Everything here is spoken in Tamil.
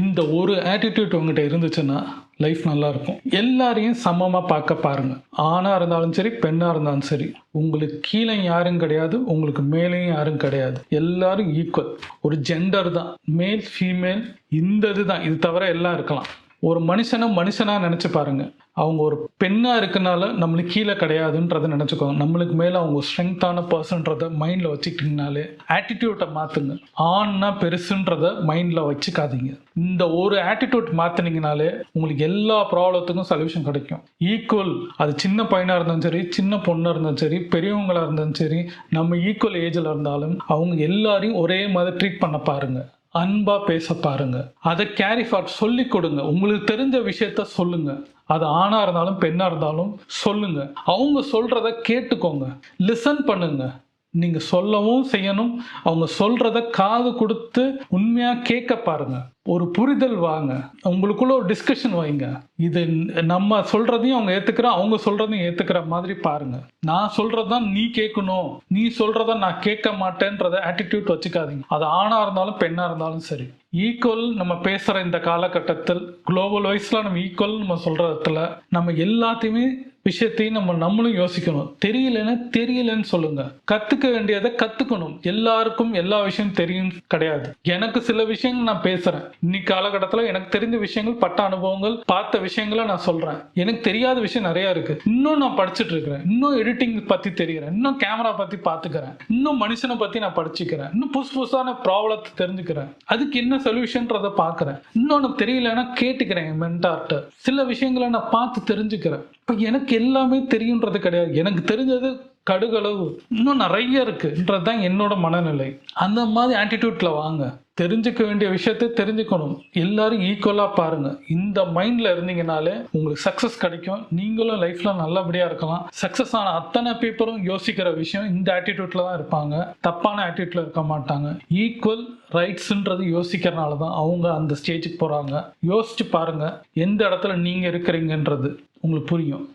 இந்த ஒரு ஆட்டிடியூட் உங்ககிட்ட இருந்துச்சுன்னா லைஃப் நல்லா இருக்கும் எல்லாரையும் சமமாக பார்க்க பாருங்க. ஆணாக இருந்தாலும் சரி பெண்ணாக இருந்தாலும் சரி உங்களுக்கு கீழே யாரும் கிடையாது உங்களுக்கு மேலேயும் யாரும் கிடையாது. எல்லாரும் ஈக்குவல் ஒரு ஜெண்டர் தான். மேல் ஃபீமேல் இந்த இதுதான். இது தவிர எல்லாம் இருக்கலாம். ஒரு மனுஷனை மனுஷனாக நினச்சி பாருங்க. அவங்க ஒரு பெண்ணாக இருக்கனால நம்மளுக்கு கீழே கிடையாதுன்றதை நினச்சிக்கோங்க. நம்மளுக்கு மேலே அவங்க ஸ்ட்ரென்த்தான பர்சன்றதை மைண்டில் வச்சுக்கிட்டிங்கனாலே ஆட்டிடியூட்டை மாற்றுங்க ஆண்னா பெருசுன்றதை மைண்டில் வச்சுக்காதீங்க. இந்த ஒரு ஆட்டிடியூட் மாற்றினீங்கனாலே உங்களுக்கு எல்லா ப்ராப்ளத்துக்கும் சொல்யூஷன் கிடைக்கும். ஈக்குவல் அது சின்ன பையனாக இருந்தாலும் சரி சின்ன பொண்ணாக இருந்தாலும் சரி பெரியவங்களாக இருந்தாலும் சரி நம்ம ஈக்குவல் ஏஜில் இருந்தாலும் அவங்க எல்லாரையும் ஒரே மாதிரி ட்ரீட் பண்ண பாருங்க. அன்பா பேச பாருங்க. அதை கேரி ஃபார் சொல்லி கொடுங்க. உங்களுக்கு தெரிஞ்ச விஷயத்த சொல்லுங்க. அது ஆணா இருந்தாலும் பெண்ணா இருந்தாலும் சொல்லுங்க. அவங்க சொல்றத கேட்டுக்கோங்க. லிசன் பண்ணுங்க. நீங்கள் சொல்லவும் செய்யணும். அவங்க சொல்கிறத காது கொடுத்து உண்மையாக கேட்க பாருங்க. ஒரு புரிதல் வாங்க. உங்களுக்குள்ள ஒரு டிஸ்கஷன் வைங்க. இது நம்ம சொல்றதையும் அவங்க ஏத்துக்கிற அவங்க சொல்றதையும் ஏத்துக்கிற மாதிரி பாருங்க. நான் சொல்றதான் நீ கேட்கணும். நீ சொல்றத நான் கேட்க மாட்டேன்றத ஆட்டிடியூட் வச்சுக்காதீங்க. அது ஆணா இருந்தாலும் பெண்ணா இருந்தாலும் சரி. ஈக்குவல் நம்ம பேசுற இந்த காலகட்டத்தில் குளோபல் வைஸ்ல நம்ம ஈக்குவல் நம்ம சொல்றதுல நம்ம எல்லாத்தையுமே விஷயத்தையும் நம்ம நம்மளும் யோசிக்கணும். தெரியலன்னா தெரியலன்னு சொல்லுங்க. கத்துக்க வேண்டியதை கத்துக்கணும். எல்லாருக்கும் எல்லா விஷயம் தெரியும் கிடையாது. எனக்கு சில விஷயங்கள் நான் பேசுறேன். இன்னைக்கு காலகட்டத்தில் எனக்கு தெரிஞ்ச விஷயங்கள் பட்ட அனுபவங்கள் பார்த்த விஷயங்களை நான் சொல்றேன். எனக்கு தெரியாத விஷயம் நிறைய இருக்கு. இன்னும் நான் படிச்சுட்டு இருக்கிறேன் இன்னும் எடிட்டிங் பத்தி தெரிகிறேன் இன்னும் கேமரா பத்தி பாத்துக்கிறேன். இன்னும் மனுஷனை பத்தி நான் படிச்சுக்கிறேன். இன்னும் புதுசு புதுசான ப்ராப்ளத்தை தெரிஞ்சுக்கிறேன். அதுக்கு என்ன சொல்யூஷன்றதை பாக்குறேன். இன்னொன்னு தெரியலன்னா கேட்டுக்கிறேன் என் மென்டார்ட்ட சில விஷயங்களை நான் பார்த்து தெரிஞ்சுக்கிறேன். இப்போ எனக்கு எல்லாமே தெரியுன்றது கிடையாது. எனக்கு தெரிஞ்சது கடுகளவு. இன்னும் நிறைய இருக்குன்றது தான் என்னோட மனநிலை. அந்த மாதிரி ஆட்டிடியூட்ல வாங்க. தெரிஞ்சுக்க வேண்டிய விஷயத்தை தெரிஞ்சுக்கணும். எல்லாரும் ஈக்குவலாக பாருங்க. இந்த மைண்ட்ல இருந்தீங்கனாலே உங்களுக்கு சக்ஸஸ் கிடைக்கும். நீங்களும் லைஃப்ல நல்லபடியா இருக்கலாம். சக்ஸஸ் ஆன அத்தனை பேப்பரும் யோசிக்கிற விஷயம் இந்த ஆட்டிடியூட்ல தான் இருப்பாங்க. தப்பான ஆட்டிடியூட்ல இருக்க மாட்டாங்க. ஈக்குவல் ரைட்ஸ்ன்றது யோசிக்கிறனால தான் அவங்க அந்த ஸ்டேஜுக்கு போறாங்க. யோசிச்சு பாருங்க. எந்த இடத்துல நீங்க இருக்கிறீங்கன்றது உங்களுக்கு புரியும்.